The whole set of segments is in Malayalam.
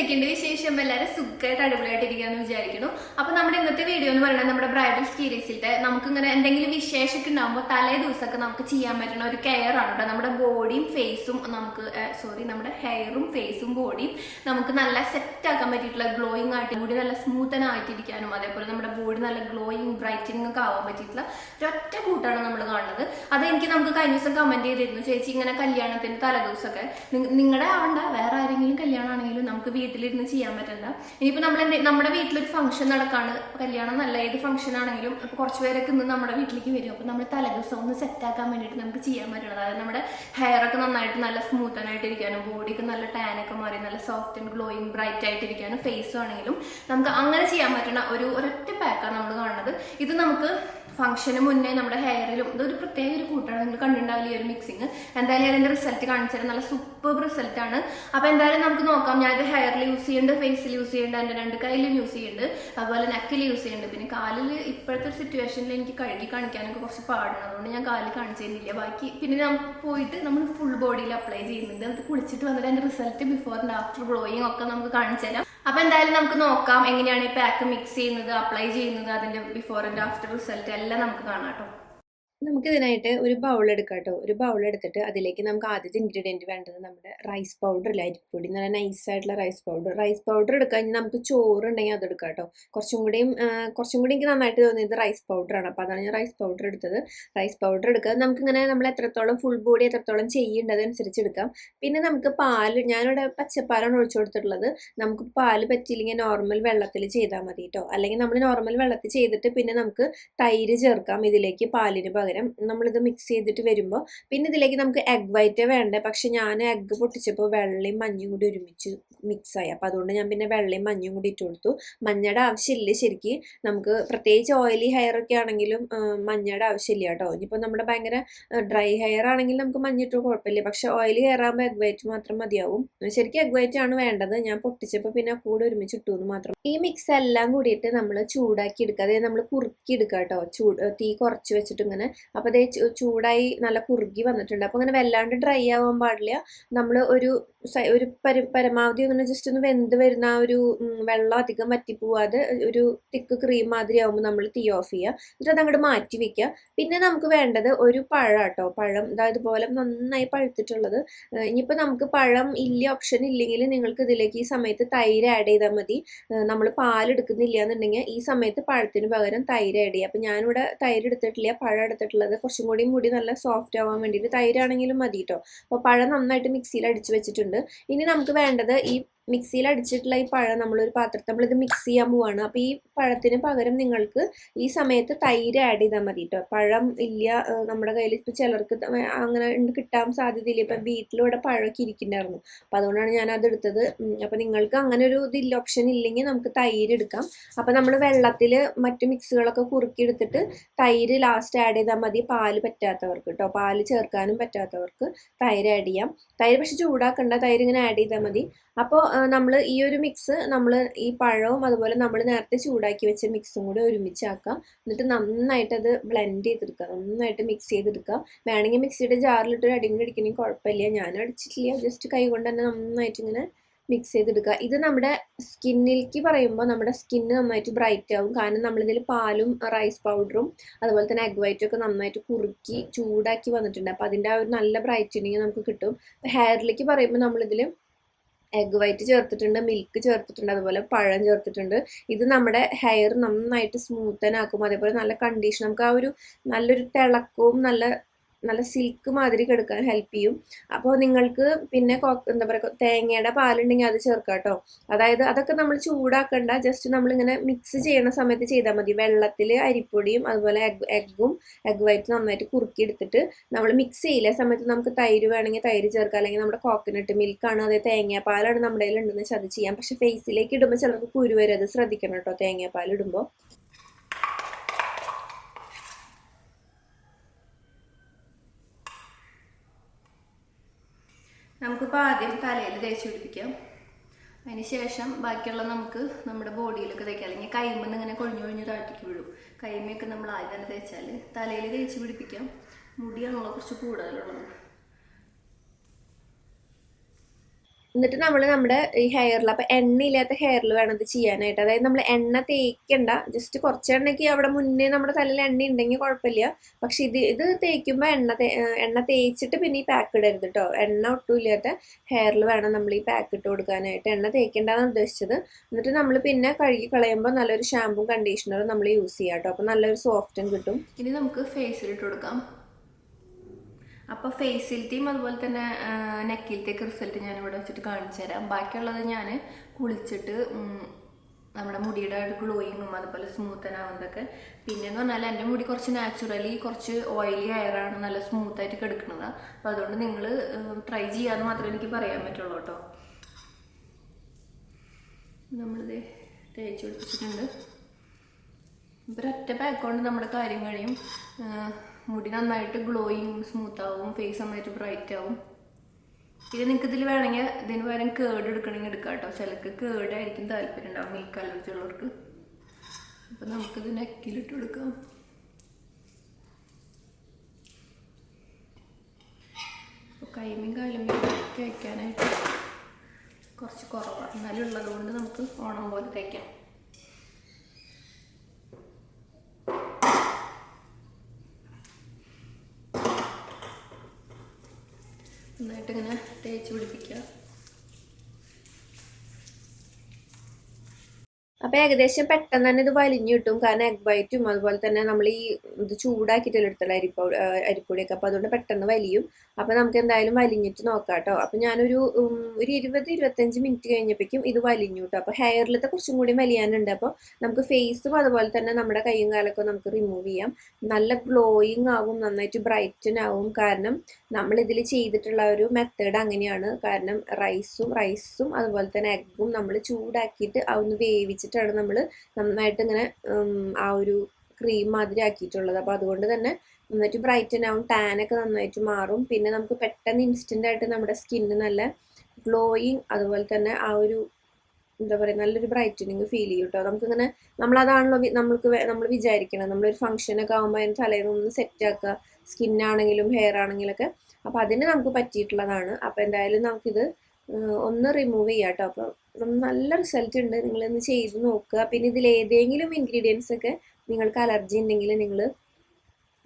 എന്തൊക്കെയുണ്ട് വിശേഷം? എല്ലാവരും സുഖമായിട്ട് അടിപൊളിയായിട്ടിരിക്കാന്ന് വിചാരിക്കുന്നു. അപ്പൊ നമ്മുടെ ഇന്നത്തെ വീഡിയോ എന്ന് പറയുന്നത് നമ്മുടെ ബ്രൈഡൽ സീരീസിലത്തെ നമുക്ക് ഇങ്ങനെ എന്തെങ്കിലും വിശേഷമൊക്കെ ഉണ്ടാകുമ്പോൾ തലേ ദിവസമൊക്കെ നമുക്ക് ചെയ്യാൻ പറ്റുന്ന ഒരു കെയർ ആണ് കേട്ടോ. നമ്മുടെ ബോഡിയും ഫേസും നമുക്ക് സോറി നമ്മുടെ ഹെയറും ഫേസും ബോഡിയും നമുക്ക് നല്ല സെറ്റ് ആക്കാൻ പറ്റിയിട്ടുള്ള ഗ്ലോയിങ് ആയിട്ട് മുടി നല്ല സ്മൂത്തൻ ആയിട്ടിരിക്കാനും അതേപോലെ നമ്മുടെ ബോഡി നല്ല ഗ്ലോയിങ് ബ്രൈറ്റനിങ് ഒക്കെ ആവാൻ പറ്റിയിട്ടുള്ള ഒരൊറ്റ കൂട്ടാണ് നമ്മൾ കാണുന്നത്. അത് എനിക്ക് നമുക്ക് കഴിഞ്ഞ ദിവസം കമന്റ് ചെയ്തിരുന്നു. ചേച്ചി ഇങ്ങനെ കല്യാണത്തിന് തലേദിവസമൊക്കെ നിങ്ങളുടെ ആവണ്ട വേറെ ആരെങ്കിലും കല്യാണമാണെങ്കിലും നമുക്ക് വീട്ടിലിരുന്ന് ചെയ്യാൻ പറ്റില്ല ഇനിയിപ്പോൾ നമ്മൾ നമ്മുടെ വീട്ടിലൊരു ഫംഗ്ഷൻ നടക്കാണ്. കല്യാണം നല്ല ഏത് ഫംഗ്ഷൻ ആണെങ്കിലും ഇപ്പോൾ കുറച്ച് പേരൊക്കെ ഇന്ന് നമ്മുടെ വീട്ടിലേക്ക് വരും. അപ്പോൾ നമ്മൾ തലദിവസം ഒന്ന് സെറ്റ് ആക്കാൻ വേണ്ടിയിട്ട് നമുക്ക് ചെയ്യാൻ പറ്റണം. അതായത് നമ്മുടെ ഹെയർ ഒക്കെ നന്നായിട്ട് നല്ല സ്മൂത്തൻ ആയിട്ടിരിക്കാനും ബോഡിക്ക് നല്ല ടാൻ ഒക്കെ മാറി നല്ല സോഫ്റ്റ് ആൻഡ് ഗ്ലോയിങ് ബ്രൈറ്റ് ആയിട്ട് ആയിട്ടിരിക്കാനും ഫേസും ആണെങ്കിലും നമുക്ക് അങ്ങനെ ചെയ്യാൻ പറ്റുന്ന ഒരു ഒരൊറ്റ പാക്കാണ് നമ്മൾ കാണുന്നത്. ഇത് നമുക്ക് ഫംഗ്ഷന് മുന്നേ നമ്മുടെ ഹെയറിലും ഇതൊരു പ്രത്യേക ഒരു കൂട്ടാണ്. നിങ്ങൾ കണ്ടിട്ടുണ്ടാവില്ല ഈ ഒരു മിക്സിങ് എന്തായാലും അതിന്റെ റിസൾട്ട് കാണിച്ചാൽ നല്ല സൂപ്പർ ആണ്. അപ്പൊ എന്തായാലും നമുക്ക് നോക്കാം. ഞാനിത് ഹെയറിൽ യൂസ് ചെയ്യുന്നുണ്ട് ഫേസിൽ യൂസ് ചെയ്യുന്നുണ്ട് എന്റെ രണ്ട് കയ്യിലും യൂസ് ചെയ്യുന്നുണ്ട് അതുപോലെ നെക്കിൽ യൂസ് ചെയ്യുന്നുണ്ട് പിന്നെ കാലിൽ ഇപ്പോഴത്തെ ഒരു സിറ്റുവേഷനിൽ എനിക്ക് കഴുകി കാണിക്കാനൊക്കെ കുറച്ച് പാടാണ്. അതുകൊണ്ട് ഞാൻ കാലിൽ കാണിച്ചു തരുന്നില്ല. ബാക്കി പിന്നെ ഞാൻ പോയിട്ട് നമ്മൾ ഫുൾ ബോഡിയിൽ അപ്ലൈ ചെയ്യുന്നുണ്ട്. അത് കുളിച്ചിട്ട് വന്നിട്ട് അതിന്റെ result before and after glowing ഒക്കെ നമുക്ക് കാണിച്ചു തരാം. അപ്പൊ എന്തായാലും നമുക്ക് നോക്കാം എങ്ങനെയാണ് ഈ പാക്ക് മിക്സ് ചെയ്യുന്നത് അപ്ലൈ ചെയ്യുന്നത് അതിന്റെ ബിഫോർ ആൻഡ് ആഫ്റ്റർ റിസൾട്ട് എല്ലാം നമുക്ക് കാണാം കേട്ടോ. നമുക്ക് ഇതിനായിട്ട് ഒരു ബൗൾ എടുക്കാം കേട്ടോ ഒരു ബൗൾ എടുത്തിട്ട് അതിലേക്ക് നമുക്ക് ആദ്യത്തെ ഇൻഗ്രീഡിയന്റ് വേണ്ടത് നമ്മുടെ റൈസ് പൗഡർ അല്ലേ അരിപ്പൊടി നല്ല നൈസായിട്ടുള്ള റൈസ് പൗഡർ റൈസ് പൗഡർ എടുക്കാൻ നമുക്ക് ചോറ് ഉണ്ടെങ്കിൽ അത് എടുക്കാം കേട്ടോ. കുറച്ചും കൂടിയും കുറച്ചും കൂടി എനിക്ക് നന്നായിട്ട് തോന്നിയത് റൈസ് പൗഡറാണ് അപ്പോൾ അതാണ് ഞാൻ റൈസ് പൗഡർ എടുത്തത്. റൈസ് പൗഡർ എടുക്കുക. നമുക്കിങ്ങനെ നമ്മൾ എത്രത്തോളം ഫുൾ ബോഡി എത്രത്തോളം ചെയ്യേണ്ടതനുസരിച്ച് എടുക്കാം. പിന്നെ നമുക്ക് പാൽ ഞാനിവിടെ പച്ചപ്പാലാണ് ഒഴിച്ചു കൊടുത്തിട്ടുള്ളത്. നമുക്ക് പാൽ പറ്റിയില്ലെങ്കിൽ നോർമൽ വെള്ളത്തിൽ ചെയ്താൽ മതി കേട്ടോ. അല്ലെങ്കിൽ നമ്മൾ നോർമൽ വെള്ളത്തിൽ ചെയ്തിട്ട് പിന്നെ നമുക്ക് തൈര് ചേർക്കാം. ഇതിലേക്ക് പാലിന് നമ്മളിത് മിക്സ് ചെയ്തിട്ട് വരുമ്പോൾ പിന്നെ ഇതിലേക്ക് നമുക്ക് എഗ് വൈറ്റ് വേണ്ടേ? പക്ഷെ ഞാൻ എഗ്ഗ് പൊട്ടിച്ചപ്പോൾ വെള്ളയും മഞ്ഞയും കൂടി ഒരുമിച്ച് മിക്സ് ആയി. അപ്പോൾ അതുകൊണ്ട് ഞാൻ പിന്നെ വെള്ളയും മഞ്ഞയും കൂടി ഇട്ട് കൊടുത്തു. മഞ്ഞയുടെ ആവശ്യമില്ല ശരിക്കും. നമുക്ക് പ്രത്യേകിച്ച് ഓയിലി ഹെയർ ഒക്കെ ആണെങ്കിലും മഞ്ഞയുടെ ആവശ്യമില്ല കേട്ടോ. ഇനിയിപ്പോൾ നമ്മുടെ ഭയങ്കര ഡ്രൈ ഹെയർ ആണെങ്കിൽ നമുക്ക് മഞ്ഞിട്ട് കുഴപ്പമില്ല. പക്ഷെ ഓയിലി ഹെയർ ആകുമ്പോൾ എഗ് വൈറ്റ് മാത്രം മതിയാവും. ശരിക്കും എഗ് വൈറ്റ് ആണ് വേണ്ടത്. ഞാൻ പൊട്ടിച്ചപ്പോൾ പിന്നെ കൂടെ ഒരുമിച്ച് ഇട്ടു എന്ന് മാത്രം. ഈ മിക്സ് എല്ലാം കൂടിയിട്ട് നമ്മൾ ചൂടാക്കി എടുക്കുക. അതായത് നമ്മൾ കുറുക്കി എടുക്കുക കേട്ടോ. ചൂട് തീ കുറച്ച് വെച്ചിട്ട് ഇങ്ങനെ അപ്പോൾ അതേ ചൂടായി നല്ല കുറുകി വന്നിട്ടുണ്ട്. അപ്പോൾ അങ്ങനെ വല്ലാണ്ട് ഡ്രൈ ആവാൻ പാടില്ല. നമ്മൾ ഒരു ഒരു പരി പരമാവധി ഒന്ന് ജസ്റ്റ് ഒന്ന് വെന്ത് വരുന്ന ആ ഒരു വെള്ളം അധികം വറ്റിപ്പോവാതെ ഒരു തിക്ക് ക്രീം മാതിരി ആകുമ്പോൾ നമ്മൾ തീ ഓഫ് ചെയ്യുക എന്നിട്ട് അത് അങ്ങോട്ട് മാറ്റി വെക്കുക പിന്നെ നമുക്ക് വേണ്ടത് ഒരു പഴം കേട്ടോ പഴം അതായത് പോലെ നന്നായി പഴുത്തിട്ടുള്ളത്. ഇനിയിപ്പോൾ നമുക്ക് പഴം ഇല്ല ഓപ്ഷൻ ഇല്ലെങ്കിൽ നിങ്ങൾക്ക് ഇതിലേക്ക് ഈ സമയത്ത് തൈര് ആഡ് ചെയ്താൽ മതി. നമ്മൾ പാലെടുക്കുന്നില്ല എന്നുണ്ടെങ്കിൽ ഈ സമയത്ത് പഴത്തിന് പകരം തൈര് ആഡ് ചെയ്യുക അപ്പം ഞാനിവിടെ തൈര് എടുത്തിട്ടില്ല പഴം എടുത്തിട്ടുള്ളത്. കുറച്ചും കൂടി മുടി നല്ല സോഫ്റ്റ് ആവാൻ വേണ്ടിയിട്ട് തൈരാണെങ്കിലും മതി കേട്ടോ അപ്പോൾ പഴം നന്നായിട്ട് മിക്സിയിൽ അടിച്ച് വെച്ചിട്ടുണ്ട്. ഇനി നമുക്ക് വേണ്ടത് ഈ മിക്സിയിൽ അടിച്ചിട്ടുള്ള ഈ പഴം നമ്മളൊരു പാത്രത്തിൽ നമ്മളിത് മിക്സ് ചെയ്യാൻ പോവാണ്. അപ്പോൾ ഈ പഴത്തിന് പകരം നിങ്ങൾക്ക് ഈ സമയത്ത് തൈര് ആഡ് ചെയ്താൽ മതി കേട്ടോ പഴം ഇല്ല നമ്മുടെ കയ്യിൽ ഇപ്പോൾ ചിലർക്ക് അങ്ങനെ കിട്ടാൻ സാധ്യതയില്ല. ഇപ്പം വീട്ടിലൂടെ പഴമൊക്കെ ഇരിക്കുന്നുണ്ടായിരുന്നു. അപ്പം അതുകൊണ്ടാണ് ഞാൻ അത് എടുത്തത്. അപ്പം നിങ്ങൾക്ക് അങ്ങനെ ഒരു ഇതില്ല ഓപ്ഷൻ ഇല്ലെങ്കിൽ നമുക്ക് തൈര് എടുക്കാം. അപ്പം നമ്മൾ വെള്ളത്തിൽ മറ്റു മിക്സുകളൊക്കെ കുറുക്കി എടുത്തിട്ട് തൈര് ലാസ്റ്റ് ആഡ് ചെയ്താൽ മതി. പാൽ പറ്റാത്തവർക്ക് കേട്ടോ പാൽ ചേർക്കാനും പറ്റാത്തവർക്ക് തൈര് ആഡ് ചെയ്യാം. തൈര് പക്ഷെ ചൂടാക്കണ്ട. തൈര് ഇങ്ങനെ ആഡ് ചെയ്താൽ മതി. അപ്പോൾ നമ്മൾ ഈ ഒരു മിക്സ് നമ്മൾ ഈ പഴവും അതുപോലെ നമ്മൾ നേരത്തെ ചൂടാക്കി വെച്ച മിക്സും കൂടി ഒരുമിച്ചാക്കുക എന്നിട്ട് നന്നായിട്ട് അത് ബ്ലെൻഡ് ചെയ്തെടുക്കുക. നന്നായിട്ട് മിക്സ് ചെയ്തെടുക്കുക. വേണമെങ്കിൽ മിക്സിയുടെ ജാറിലിട്ട് ഒരു അടിങ്ങി അടിക്കണമെങ്കിൽ കുഴപ്പമില്ല. ഞാൻ അടിച്ചിട്ടില്ല. ജസ്റ്റ് കൈ കൊണ്ട് തന്നെ നന്നായിട്ട് ഇങ്ങനെ മിക്സ് ചെയ്തെടുക്കുക. ഇത് നമ്മുടെ സ്കിന്നിലേക്ക് പറയുമ്പോൾ നമ്മുടെ സ്കിന്ന് നന്നായിട്ട് ബ്രൈറ്റ് ആവും. കാരണം നമ്മളിതിൽ പാലും റൈസ് പൗഡറും അതുപോലെ തന്നെ എഗ് വൈറ്റും ഒക്കെ നന്നായിട്ട് കുറുക്കി ചൂടാക്കി വന്നിട്ടുണ്ട്. അപ്പോൾ അതിന്റെ ആ ഒരു നല്ല ബ്രൈറ്റനിങ് നമുക്ക് കിട്ടും. ഹെയറിലേക്ക് പറയുമ്പോൾ നമ്മളിതിൽ എഗ് വൈറ്റ് ചേർത്തിട്ടുണ്ട് മിൽക്ക് ചേർത്തിട്ടുണ്ട് അതുപോലെ പഴം ചേർത്തിട്ടുണ്ട്. ഇത് നമ്മുടെ ഹെയർ നന്നായിട്ട് സ്മൂത്തൻ ആക്കും അതേപോലെ നല്ല കണ്ടീഷൻ. നമുക്ക് ആ ഒരു നല്ലൊരു തിളക്കവും നല്ല നല്ല സിൽക്ക് മാതിരി കിടക്കാൻ ഹെൽപ്പ് ചെയ്യും. അപ്പോൾ നിങ്ങൾക്ക് പിന്നെ എന്താ പറയുക തേങ്ങയുടെ പാലുണ്ടെങ്കിൽ അത് ചേർക്കാം കേട്ടോ അതായത് അതൊക്കെ നമ്മൾ ചൂടാക്കണ്ട ജസ്റ്റ് നമ്മളിങ്ങനെ മിക്സ് ചെയ്യണ സമയത്ത് ചെയ്താൽ മതി. വെള്ളത്തിൽ അരിപ്പൊടിയും അതുപോലെ എഗ് എഗ്ഗും എഗ് വൈറ്റ് നന്നായിട്ട് കുറുക്കി എടുത്തിട്ട് നമ്മൾ മിക്സ് ചെയ്യില്ല. സമയത്ത് നമുക്ക് തൈര് വേണമെങ്കിൽ തൈര് ചേർക്കാം. അല്ലെങ്കിൽ നമ്മുടെ കോക്കനട്ട് മിൽക്കാണ് അതായത് തേങ്ങാപ്പാലാണ് നമ്മുടെ കയ്യിൽ ഉണ്ടെന്ന് വെച്ചാൽ അത് ചെയ്യാം. പക്ഷെ ഫേസിലേക്ക് ഇടുമ്പോൾ ചിലർക്ക് കുരു വരും. ശ്രദ്ധിക്കണം കേട്ടോ തേങ്ങാപ്പാൽ ഇടുമ്പോൾ നമുക്കിപ്പോൾ ആദ്യം തലയിൽ തേച്ച് പിടിപ്പിക്കാം. അതിന് ശേഷം ബാക്കിയുള്ള നമുക്ക് നമ്മുടെ ബോഡിയിലൊക്കെ തേക്കാം. അല്ലെങ്കിൽ കൈമെന്ന് ഇങ്ങനെ കൊഴിഞ്ഞു കൊഴിഞ്ഞ് താഴ്ത്തിക്ക് വീഴും. കൈമയൊക്കെ നമ്മൾ ആദ്യം തന്നെ തേച്ചാൽ തലയിൽ തേച്ച് പിടിപ്പിക്കാം. മുടിയാണല്ലോ കുറച്ച് കൂടുതലുള്ളത്. എന്നിട്ട് നമ്മൾ നമ്മുടെ ഈ ഹെയറിൽ അപ്പം എണ്ണയില്ലാത്ത ഹെയറിൽ വേണം ഇത് ചെയ്യാനായിട്ട്. അതായത് നമ്മൾ എണ്ണ തേക്കണ്ട ജസ്റ്റ് കുറച്ച് എണ്ണയ്ക്ക് അവിടെ മുന്നേ നമ്മുടെ തലയിൽ എണ്ണ ഉണ്ടെങ്കിൽ കുഴപ്പമില്ല പക്ഷെ ഇത് ഇത് തേക്കുമ്പോൾ എണ്ണ എണ്ണ തേച്ചിട്ട് പിന്നെ ഈ പാക്ക് ഇടരുത് കേട്ടോ എണ്ണ ഒട്ടും ഇല്ലാത്ത ഹെയറിൽ വേണം നമ്മൾ ഈ പാക്ക് ഇട്ട് കൊടുക്കാനായിട്ട്. എണ്ണ തേക്കേണ്ടതാണ് ഉദ്ദേശിച്ചത്. എന്നിട്ട് നമ്മൾ പിന്നെ കഴുകി കളയുമ്പോൾ നല്ലൊരു ഷാമ്പും കണ്ടീഷണറും നമ്മൾ യൂസ് ചെയ്യാം കേട്ടോ അപ്പോൾ നല്ലൊരു സോഫ്റ്റും കിട്ടും. ഇനി നമുക്ക് ഫേസിലിട്ട് കൊടുക്കാം. അപ്പോൾ ഫേസിലത്തെയും അതുപോലെ തന്നെ നെക്കിലത്തേക്ക് റിസൾട്ട് ഞാൻ ഇവിടെ വെച്ചിട്ട് കാണിച്ചു തരാം. ബാക്കിയുള്ളത് ഞാൻ കുളിച്ചിട്ട് നമ്മുടെ മുടിയുടെ ഗ്ലോയിങ്ങും അതുപോലെ സ്മൂത്തനാവുന്നതൊക്കെ പിന്നെ എന്ന് പറഞ്ഞാൽ എന്റെ മുടി കുറച്ച് നാച്ചുറലി കുറച്ച് ഓയിലി ഹെയറാണ് നല്ല സ്മൂത്ത് ആയിട്ട് കിടക്കുന്നത്. അപ്പോൾ അതുകൊണ്ട് നിങ്ങൾ ട്രൈ ചെയ്യാമെന്ന് മാത്രമേ എനിക്ക് പറയാൻ പറ്റുള്ളൂ കേട്ടോ. നമ്മളിത് തേച്ച് പിടിപ്പിച്ചിട്ടുണ്ട്. ഒരൊറ്റ പാക്ക് കൊണ്ട് നമ്മുടെ കാര്യം കഴിയും. മുടി നന്നായിട്ട് ഗ്ലോയിങ് സ്മൂത്ത് ആവും ഫേസ് നന്നായിട്ട് ബ്രൈറ്റ് ആവും. പിന്നെ നിങ്ങൾക്ക് ഇതിൽ വേണമെങ്കിൽ ഇതിന് പകരം കേട് എടുക്കണമെങ്കിൽ എടുക്കാം കേട്ടോ ചിലർക്ക് കേടായിരിക്കും താല്പര്യം ഉണ്ടാവും മിൽക്ക് അലർജി ഉള്ളവർക്ക്. അപ്പം നമുക്കിത് നെക്കിലിട്ട് കൊടുക്കാം. കൈമീൻ കാലുമയും തേക്കാനായിട്ട് കുറച്ച് കുറവാണ് എന്നാലും ഉള്ളത് കൊണ്ട് നമുക്ക് ഓണം പോലെ തേക്കാം നന്നായിട്ട് ഇങ്ങനെ തേച്ച് പിടിപ്പിക്കുക അപ്പൊ ഏകദേശം പെട്ടെന്ന് തന്നെ ഇത് വലിഞ്ഞു കിട്ടും. കാരണം എഗ് ബൈറ്റും അതുപോലെ തന്നെ നമ്മൾ ഈ ഇത് ചൂടാക്കിയിട്ടല്ലോ എടുത്തുള്ള അരിപ്പൊടി അരിപ്പൊടിയൊക്കെ. അപ്പൊ അതുകൊണ്ട് പെട്ടെന്ന് വലിയും. അപ്പൊ നമുക്ക് എന്തായാലും വലിഞ്ഞിട്ട് നോക്കാം കേട്ടോ. അപ്പൊ ഞാനൊരു ഒരു ഇരുപത് ഇരുപത്തഞ്ച് മിനിറ്റ് കഴിഞ്ഞപ്പോഴേക്കും ഇത് വലിഞ്ഞു കേട്ടോ. അപ്പൊ ഹെയറിലത്തെ കുറച്ചും കൂടി വലിയാനുണ്ട്. അപ്പോൾ നമുക്ക് ഫേസും അതുപോലെ തന്നെ നമ്മുടെ കൈയും കാലൊക്കെ നമുക്ക് റിമൂവ് ചെയ്യാം. നല്ല ഗ്ലോയിങ് ആവും നന്നായിട്ട് ബ്രൈറ്റൻ ആവും. കാരണം നമ്മൾ ഇതിൽ ചെയ്തിട്ടുള്ള ഒരു മെത്തേഡ് അങ്ങനെയാണ്. കാരണം റൈസും റൈസും അതുപോലെ തന്നെ എഗ്ഗും നമ്മൾ ചൂടാക്കിയിട്ട് അതൊന്ന് വേവിച്ചിട്ടാണ് നമ്മൾ നന്നായിട്ട് ഇങ്ങനെ ആ ഒരു ക്രീം മാതിരി ആക്കിയിട്ടുള്ളത്. അപ്പോൾ അതുകൊണ്ട് തന്നെ നന്നായിട്ട് ബ്രൈറ്റൻ ആവും ടാനൊക്കെ നന്നായിട്ട് മാറും. പിന്നെ നമുക്ക് പെട്ടെന്ന് ഇൻസ്റ്റന്റ് ആയിട്ട് നമ്മുടെ സ്കിന്ന് നല്ല ഗ്ലോയിങ് അതുപോലെ തന്നെ ആ ഒരു എന്താ പറയുക നല്ലൊരു ബ്രൈറ്റനിങ് ഫീൽ ചെയ്യും കേട്ടോ നമുക്കിങ്ങനെ നമ്മളതാണല്ലോ നമ്മൾക്ക് നമ്മൾ വിചാരിക്കണം നമ്മളൊരു ഫംഗ്ഷനൊക്കെ ആകുമ്പോൾ അതിന് തലേന്ന് ഒന്ന് സെറ്റ് ആക്കുക സ്കിന്നാണെങ്കിലും ഹെയർ ആണെങ്കിലൊക്കെ. അപ്പോൾ അതിന് നമുക്ക് പറ്റിയിട്ടുള്ളതാണ്. അപ്പോൾ എന്തായാലും നമുക്കിത് ഒന്ന് റിമൂവ് ചെയ്യാം കേട്ടോ അപ്പോൾ നല്ല റിസൾട്ട് ഉണ്ട്. നിങ്ങളൊന്ന് ചെയ്ത് നോക്കുക. പിന്നെ ഇതിൽ ഏതെങ്കിലും ഇൻഗ്രീഡിയൻസ് ഒക്കെ നിങ്ങൾക്ക് അലർജി ഉണ്ടെങ്കിൽ നിങ്ങൾ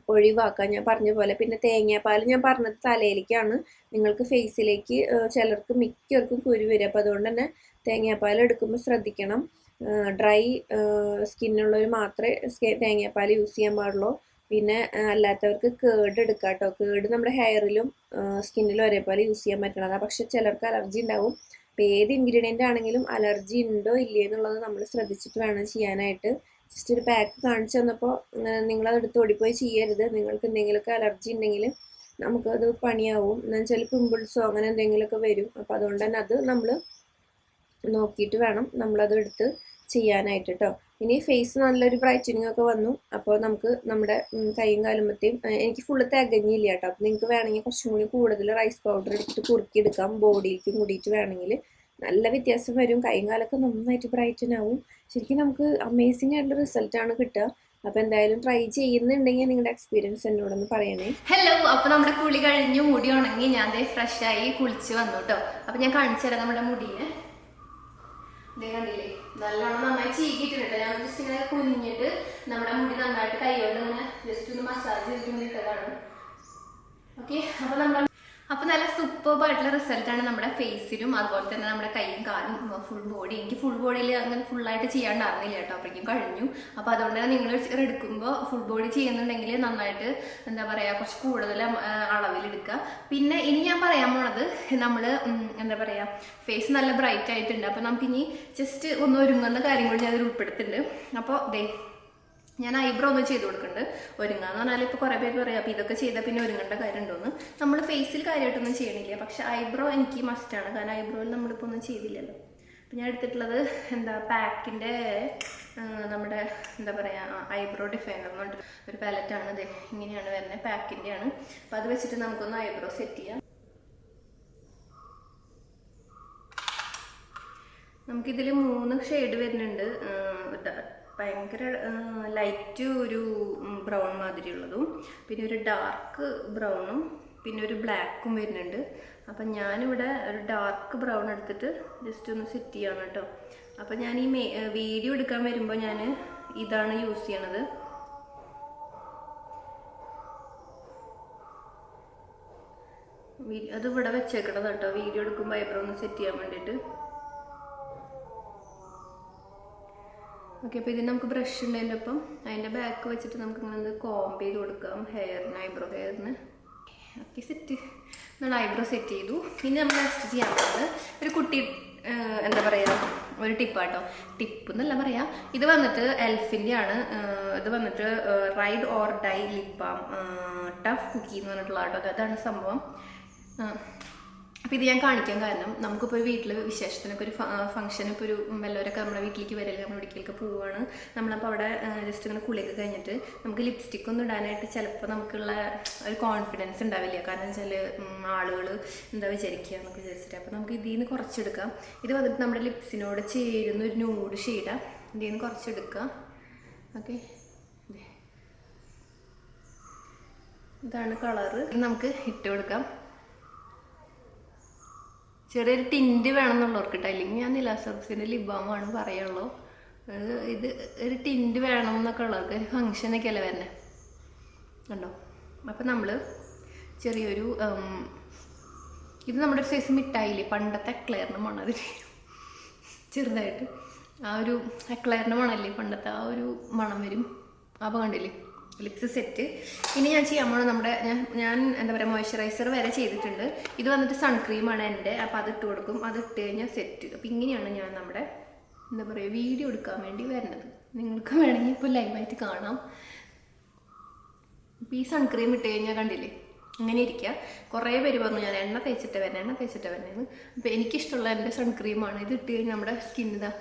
ഒഴിവാക്കുക. ഞാൻ പറഞ്ഞ പോലെ പിന്നെ തേങ്ങാപ്പാൽ ഞാൻ പറഞ്ഞത് തലയിലേക്കാണ്. നിങ്ങൾക്ക് ഫേസിലേക്ക് ചിലർക്ക് മിക്കവർക്കും കുരു വരും. അപ്പോൾ അതുകൊണ്ട് തന്നെ തേങ്ങാപ്പാൽ എടുക്കുമ്പോൾ ശ്രദ്ധിക്കണം. ഡ്രൈ സ്കിന്നുള്ളവർ മാത്രമേ തേങ്ങാപ്പാൽ യൂസ് ചെയ്യാൻ പാടുള്ളൂ. പിന്നെ അല്ലാത്തവർക്ക് കേട് എടുക്കാം കേട്ടോ കേട് നമ്മുടെ ഹെയറിലും സ്കിന്നിലും ഒരേപോലെ യൂസ് ചെയ്യാൻ പറ്റണതാണ് പക്ഷെ ചിലർക്ക് അലർജി ഉണ്ടാവും. അപ്പോൾ ഏത് ഇൻഗ്രീഡിയന്റ് ആണെങ്കിലും അലർജി ഉണ്ടോ ഇല്ലയോ എന്നുള്ളത് നമ്മൾ ശ്രദ്ധിച്ചിട്ട് വേണം ചെയ്യാനായിട്ട്. ജസ്റ്റ് ഒരു പാക്ക് കാണിച്ചു തന്നപ്പോൾ നിങ്ങളത് എടുത്ത് ഓടിപ്പോയി ചെയ്യരുത്. നിങ്ങൾക്ക് എന്തെങ്കിലുമൊക്കെ അലർജി ഉണ്ടെങ്കിൽ നമുക്കത് പണിയാവും. എന്നു വെച്ചാൽ പിമ്പിൾസോ അങ്ങനെ എന്തെങ്കിലുമൊക്കെ വരും. അപ്പോൾ അതുകൊണ്ട് തന്നെ അത് നമ്മൾ നോക്കിയിട്ട് വേണം നമ്മളത് എടുത്ത് ചെയ്യാനായിട്ട് കേട്ടോ ഇനി ഫേസ് നല്ലൊരു ബ്രൈറ്റനിങ് ഒക്കെ വന്നു. അപ്പോൾ നമുക്ക് നമ്മുടെ കൈയും കാലുമ്പത്തെയും എനിക്ക് ഫുള്ള് തികഞ്ഞില്ല കേട്ടോ. അപ്പോൾ നിങ്ങൾക്ക് വേണമെങ്കിൽ കുറച്ചും കൂടി കൂടുതൽ റൈസ് പൗഡർ എടുത്തിട്ട് കുറുക്കിയെടുക്കാം. ബോഡിയിലേക്ക് കൂടിയിട്ട് വേണമെങ്കിൽ. നല്ല വ്യത്യാസം വരും. കൈയും കാലൊക്കെ നന്നായിട്ട് ബ്രൈറ്റൻ ആവും. ശരിക്കും നമുക്ക് അമേസിങ് ആയിട്ടുള്ള റിസൾട്ടാണ് കിട്ടുക. അപ്പൊ എന്തായാലും ട്രൈ ചെയ്യുന്നുണ്ടെങ്കിൽ നിങ്ങളുടെ എക്സ്പീരിയൻസ് എന്നോടൊന്ന് പറയണേ. ഹലോ അപ്പൊ നമ്മുടെ കുളി കഴിഞ്ഞു മുടി ഉണങ്ങി ഞാൻ ദേ ഫ്രഷ് ആയി കുളിച്ച് വന്നു കേട്ടോ. അപ്പൊ ഞാൻ കാണിച്ചു തരാം നമ്മുടെ മുടിയെ. കണ്ടില്ലേ? നല്ലോണം നന്നായി ചീകിയിട്ടുണ്ട് ഞാൻ ജസ്റ്റ് ഇങ്ങനെ കുനിഞ്ഞിട്ട് നമ്മുടെ മുടി നന്നായിട്ട് കൈകൊണ്ട് ഇങ്ങനെ ജസ്റ്റ് ഒന്ന് മസാജ് ചെയ്തിട്ട് ഓക്കെ അപ്പൊ നമ്മൾ അപ്പൊ നല്ല സൂപ്പർബ് ആയിട്ടുള്ള റിസൾട്ട് ആണ് നമ്മുടെ ഫേസിലും അതുപോലെ തന്നെ നമ്മുടെ കൈയും കാലും ഫുൾ ബോഡി എനിക്ക് ഫുൾ ബോഡിയിൽ അങ്ങനെ ഫുൾ ആയിട്ട് ചെയ്യാണ്ടായിരുന്നില്ല കേട്ടോ. അപ്പോഴേക്കും കഴിഞ്ഞു. അപ്പൊ അതുകൊണ്ട് തന്നെ നിങ്ങൾ എടുക്കുമ്പോൾ ഫുൾ ബോഡി ചെയ്യുന്നുണ്ടെങ്കിൽ നന്നായിട്ട് എന്താ പറയാ കുറച്ച് കൂടുതൽ അളവിൽ എടുക്കുക പിന്നെ ഇനി ഞാൻ പറയാൻ പോണത് നമ്മൾ എന്താ പറയാ ഫേസ് നല്ല ബ്രൈറ്റ് ആയിട്ടുണ്ട്. അപ്പൊ നമുക്കിനി ജസ്റ്റ് ഒന്ന് ഒരുങ്ങുന്ന കാര്യം കൂടി ഞാൻ അതിൽ ഉൾപ്പെടുത്തുന്നുണ്ട്. അപ്പോൾ ദേ ഞാൻ ഐബ്രോ ഒന്ന് ചെയ്ത് കൊടുക്കുന്നുണ്ട് ഒരുങ്ങാന്ന് പറഞ്ഞാൽ ഇപ്പോൾ കുറേ പേര് പറയാം അപ്പോൾ ഇതൊക്കെ ചെയ്താൽ പിന്നെ ഒരുങ്ങേണ്ട കാര്യമുണ്ടോന്ന്. നമ്മൾ ഫേസിൽ കാര്യമായിട്ടൊന്നും ചെയ്യണില്ല. പക്ഷെ ഐബ്രോ എനിക്ക് മസ്റ്റാണ് കാരണം ഐബ്രോയിൽ നമ്മളിപ്പോൾ ഒന്നും ചെയ്തില്ലല്ലോ. അപ്പം ഞാൻ എടുത്തിട്ടുള്ളത് എന്താ പാക്കിന്റെ നമ്മുടെ എന്താ പറയുക ഐബ്രോ ഡിഫൈനർ എന്ന് പറഞ്ഞിട്ട് ഒരു പാലറ്റാണ് ഇത്. ഇങ്ങനെയാണ് വരുന്നത് പാക്കിന്റെ ആണ് അപ്പോൾ അത് വെച്ചിട്ട് നമുക്കൊന്ന് ഐബ്രോ സെറ്റ് ചെയ്യാം. നമുക്കിതിൽ മൂന്ന് ഷെയ്ഡ് വരുന്നുണ്ട്. ഭയങ്കര ലൈറ്റ് ഒരു ബ്രൗൺ മാതിരിയുള്ളതും പിന്നെ ഒരു ഡാർക്ക് ബ്രൗണും പിന്നെ ഒരു ബ്ലാക്കും വരുന്നുണ്ട്. അപ്പം ഞാനിവിടെ ഒരു ഡാർക്ക് ബ്രൗൺ എടുത്തിട്ട് ജസ്റ്റ് ഒന്ന് സെറ്റ് ചെയ്യാണ് കേട്ടോ. അപ്പം ഞാൻ ഈ വീഡിയോ എടുക്കാൻ വരുമ്പോൾ ഞാൻ ഇതാണ് യൂസ് ചെയ്യണത്. അത് ഇവിടെ വെച്ചേക്കണത് കേട്ടോ. വീഡിയോ എടുക്കുമ്പോൾ ഐബ്രോ ഒന്ന് സെറ്റ് ചെയ്യാൻ വേണ്ടിയിട്ട്. ഓക്കെ അപ്പോൾ ഇതിന് നമുക്ക് ബ്രഷ് ഉണ്ടതിന്റെ ഒപ്പം അതിന്റെ ബാക്ക് വെച്ചിട്ട് നമുക്ക് ഇങ്ങനെ കോംബ് ചെയ്ത് കൊടുക്കാം. ഹെയറിന് ഐബ്രോ ഹെയറിന് ഓക്കെ സെറ്റ് നമ്മൾ ഐബ്രോ സെറ്റ് ചെയ്തു. ഇനി നമ്മൾ നെക്സ്റ്റ് ചെയ്യാൻ പോകുന്നത് ഒരു കുട്ടി എന്താ പറയുക ഒരു ടിപ്പാട്ടോ ടിപ്പ് എന്നല്ല പറയാം. ഇത് വന്നിട്ട് എൽഫിന്റെ ആണ്. ഇത് വന്നിട്ട് ride or die lip balm tough cookie എന്ന് പറഞ്ഞിട്ടുള്ള ആട്ടോ. അതാണ് സംഭവം. അപ്പോൾ ഇത് ഞാൻ കാണിക്കാൻ കാരണം നമുക്കിപ്പോൾ ഒരു വീട്ടിൽ വിശേഷത്തിനൊക്കെ ഒരു ഇപ്പോൾ ഒരു വല്ലവരൊക്കെ നമ്മുടെ വീട്ടിലേക്ക് വരില്ല നമ്മുടെ വീട്ടിലേക്ക് പോവുകയാണ് നമ്മളപ്പോൾ അവിടെ ജസ്റ്റ് ഇങ്ങനെ കുളിയൊക്കെ കഴിഞ്ഞിട്ട് നമുക്ക് ലിപ്സ്റ്റിക് ഒന്നും ഇടാനായിട്ട് ചിലപ്പോൾ നമുക്കുള്ള ഒരു കോൺഫിഡൻസ് ഉണ്ടാവില്ല. കാരണം വെച്ചാൽ ആളുകൾ എന്താ വിചാരിക്കുക എന്നൊക്കെ വിചാരിച്ചിട്ട്. അപ്പോൾ നമുക്ക് ഇതിൽ നിന്ന് കുറച്ചെടുക്കാം. ഇത് വന്നിട്ട് നമ്മുടെ ലിപ്സിനോട് ചേരുന്ന ഒരു ന്യൂഡ് ഷെയ്ഡാണ് ഇതിൽ നിന്ന് കുറച്ചെടുക്കുക. ഓക്കെ. ഇതാണ് കളറ് നമുക്ക് ഇട്ട് കൊടുക്കാം. ചെറിയൊരു ടിന്റ് വേണമെന്നുള്ളവർക്ക് കേട്ടോ അല്ലെങ്കിൽ ഞാൻ നിലാസബ്സിന്റെ ലിബാമാണ് പറയുള്ളൂ. ഇത് ഒരു ടിന്റ് വേണം എന്നൊക്കെ ഉള്ളവർക്ക് ഒരു ഫങ്ഷനൊക്കെ അല്ലേ വരുന്നത് കണ്ടോ? അപ്പം നമ്മൾ ചെറിയൊരു ഇത് നമ്മുടെ ഒരു സൈസ് മിഠായില്ലേ പണ്ടത്തെ എക്ലെയറിന് മണത് ചെറുതായിട്ട് ആ ഒരു എക്ലെയറിന്റെ മണല്ലേ പണ്ടത്തെ ആ ഒരു മണം വരും? അപ്പം കണ്ടില്ലേ? ലിപ്സ് സെറ്റ് ഇനി ഞാൻ ചെയ്യാൻ പോണത് നമ്മുടെ ഞാൻ എന്താ പറയുക മോയ്സ്ചറൈസർ വരെ ചെയ്തിട്ടുണ്ട്. ഇത് വന്നിട്ട് സൺക്രീമാണ് എന്റെ. അപ്പോൾ അത് ഇട്ട് കൊടുക്കും. അത് ഇട്ട് കഴിഞ്ഞാൽ സെറ്റ് അപ്പോൾ ഇങ്ങനെയാണ് ഞാൻ നമ്മുടെ എന്താ പറയുക വീഡിയോ എടുക്കാൻ വേണ്ടി വരുന്നത് നിങ്ങൾക്ക് വേണമെങ്കിൽ ഇപ്പോൾ ലൈവായിട്ട് കാണാം. അപ്പോൾ ഈ സൺക്രീം ഇട്ട് കഴിഞ്ഞാൽ കണ്ടില്ലേ? അങ്ങനെ ഇരിക്കുക കുറേ പേര് പറഞ്ഞു ഞാൻ എണ്ണ തേച്ചിട്ട് വരണേ എണ്ണ തേച്ചിട്ട് വരണേന്ന് അപ്പോൾ എനിക്കിഷ്ടമുള്ള എന്റെ സൺക്രീമാണ് ഇത് ഇട്ട് കഴിഞ്ഞാൽ നമ്മുടെ സ്കിന്നിതാ ഇതാ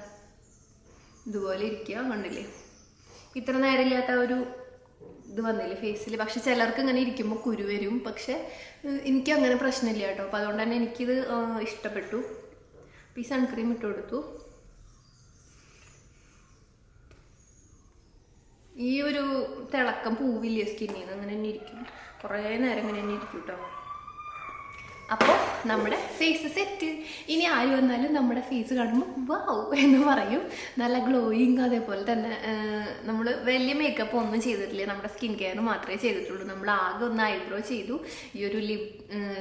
ഇതുപോലെ ഇരിക്കുക കണ്ടില്ലേ? ഇത്ര നേരമില്ലാത്ത ഒരു ഇത് വന്നില്ലേ ഫേസിൽ പക്ഷെ ചിലർക്ക് ഇങ്ങനെ ഇരിക്കുമ്പോൾ കുരു വരും. പക്ഷെ എനിക്ക് അങ്ങനെ പ്രശ്നമില്ല കേട്ടോ. അപ്പോൾ അതുകൊണ്ട് തന്നെ എനിക്കിത് ഇഷ്ടപ്പെട്ടു. അപ്പോൾ ഈ സൺക്രീം ഇട്ട് കൊടുത്തു. ഈ ഒരു തിളക്കം പൂവില്ലേ സ്കിന്നിൽ നിന്ന് അങ്ങനെ തന്നെ ഇരിക്കും. കുറേ നേരം ഇങ്ങനെ തന്നെ ഇരിക്കും കേട്ടോ. അപ്പോൾ നമ്മുടെ ഫേസ് സെറ്റ് ഇനി ആര് വന്നാലും നമ്മുടെ ഫേസ് കാണുമ്പോൾ വാവ് എന്ന് പറയും. നല്ല ഗ്ലോയിങ് അതേപോലെ തന്നെ നമ്മൾ വലിയ മേക്കപ്പ് ഒന്നും ചെയ്തിട്ടില്ല. നമ്മുടെ സ്കിൻ കെയർ മാത്രമേ ചെയ്തിട്ടുള്ളൂ. നമ്മൾ ആകെ ഒന്ന് ഐബ്രോ ചെയ്തു. ഈ ഒരു ലിപ്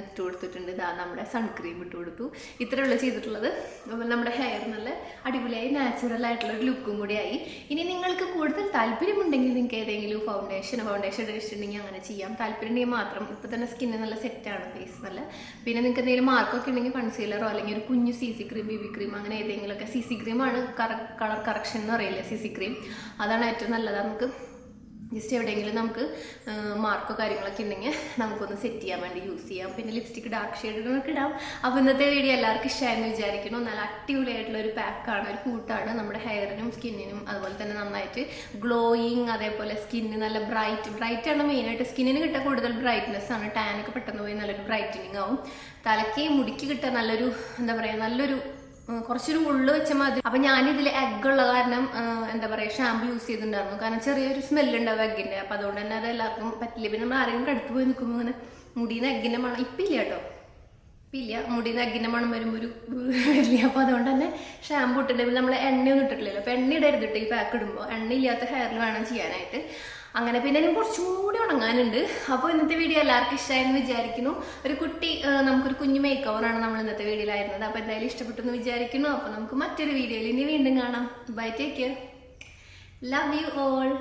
ഇട്ട് കൊടുത്തിട്ടുണ്ട്. ഇതാ നമ്മുടെ സൺക്രീം ഇട്ട് കൊടുത്തു. ഇത്രയുള്ള ചെയ്തിട്ടുള്ളത്. നമ്മുടെ ഹെയർ നല്ല അടിപൊളിയായി നാച്ചുറൽ ആയിട്ടുള്ള ഒരു ലുക്കും കൂടിയായി ഇനി നിങ്ങൾക്ക് കൂടുതൽ താല്പര്യമുണ്ടെങ്കിൽ നിങ്ങൾക്ക് ഏതെങ്കിലും ഫൗണ്ടേഷൻ ഫൗണ്ടേഷൻ ഇട്ടിട്ടുണ്ടെങ്കിൽ അങ്ങനെ ചെയ്യാം. താല്പര്യം മാത്രം ഇപ്പോൾ തന്നെ സ്കിന്ന് നല്ല സെറ്റാണ് ഫേസ് നല്ല. പിന്നെ നിങ്ങൾക്ക് എന്തെങ്കിലും മാർക്കൊക്കെ ഉണ്ടെങ്കിൽ കൺസീലറോ അല്ലെങ്കിൽ ഒരു കുഞ്ഞു C C cream B B cream അങ്ങനെ ഏതെങ്കിലുമൊക്കെ സി സി ക്രീമാണ് കളർ കറക്ഷൻ എന്ന് പറയില്ല സി സി ക്രീം അതാണ് ഏറ്റവും നല്ലത്. നമുക്ക് ജസ്റ്റ് എവിടെയെങ്കിലും നമുക്ക് മാർക്കോ കാര്യങ്ങളൊക്കെ ഉണ്ടെങ്കിൽ നമുക്കൊന്ന് സെറ്റ് ചെയ്യാൻ വേണ്ടി യൂസ് ചെയ്യാം. പിന്നെ ലിപ്സ്റ്റിക് ഡാർക്ക് ഷെയ്ഡുകളൊക്കെ ഇടാം. അപ്പോൾ ഇന്നത്തെ വീഡിയോ എല്ലാവർക്കും ഇഷ്ടമായെന്ന് വിചാരിക്കുന്നു. നല്ല അടിപൊളിയായിട്ടുള്ള ഒരു പാക്കാണ് ഒരു കൂട്ടാണ്. നമ്മുടെ ഹെയറിനും സ്കിന്നിനും അതുപോലെ തന്നെ നന്നായിട്ട് ഗ്ലോയിങ് അതേപോലെ സ്കിന്ന് നല്ല ബ്രൈറ്റ് ബ്രൈറ്റ് ആണ് മെയിനായിട്ട് സ്കിന്നിന് കിട്ടാൻ കൂടുതൽ ബ്രൈറ്റ്നെസ് ആണ്. ടാനൊക്കെ പെട്ടെന്ന് പോയി നല്ലൊരു ബ്രൈറ്റനിങ് ആവും. തലയ്ക്ക് മുടിക്ക് കിട്ടാൻ നല്ലൊരു എന്താ പറയുക നല്ലൊരു കുറച്ചൊരു ഉള്ളു വെച്ച മതി അപ്പൊ ഞാനിതിൽ എഗ് ഉള്ള കാരണം എന്താ പറയാ ഷാമ്പു യൂസ് ചെയ്തിട്ടുണ്ടായിരുന്നു. കാരണം ചെറിയൊരു സ്മെല്ല് ഉണ്ടാവും എഗ്ഗിന്റെ അപ്പൊ അതുകൊണ്ട് തന്നെ അത് എല്ലാവർക്കും പറ്റില്ല. പിന്നെ നമ്മൾ ആരെങ്കിലും അടുത്ത് പോയി നിൽക്കുമ്പോൾ ഇങ്ങനെ മുടിന്ന് എഗ്ഗിന്റെ മണം. ഇപ്പം ഇല്ല കേട്ടോ. ഇല്ല. മുടിയുന്ന എഗ്ഗിന്റെ മണം വരുമ്പോൾ ഒരു വരില്ല അപ്പൊ അതുകൊണ്ട് തന്നെ ഷാമ്പു ഇട്ടിട്ടുണ്ടെങ്കിൽ നമ്മൾ എണ്ണയൊന്നും ഇട്ടിട്ടില്ലല്ലോ. അപ്പൊ എണ്ണ ഇടരുത് ഈ പാക്ക് ഇടുമ്പോൾ എണ്ണ ഇല്ലാത്ത ഹെയറിൽ വേണം ചെയ്യാനായിട്ട്. അങ്ങനെ പിന്നെ ഇനി കുറച്ചും കൂടി ഉണങ്ങാനുണ്ട്. അപ്പോൾ ഇന്നത്തെ വീഡിയോ എല്ലാവർക്കും ഇഷ്ടമായെന്ന് വിചാരിക്കുന്നു. ഒരു കുട്ടി നമുക്കൊരു കുഞ്ഞു മേക്ക് ഓവറാണ് നമ്മൾ ഇന്നത്തെ വീഡിയോയിലായിരുന്നത് അപ്പോൾ എന്തായാലും ഇഷ്ടപ്പെട്ടു എന്ന് വിചാരിക്കുന്നു. അപ്പോൾ നമുക്ക് മറ്റൊരു വീഡിയോയിൽ ഇനി വീണ്ടും കാണാം. Bye take care love you all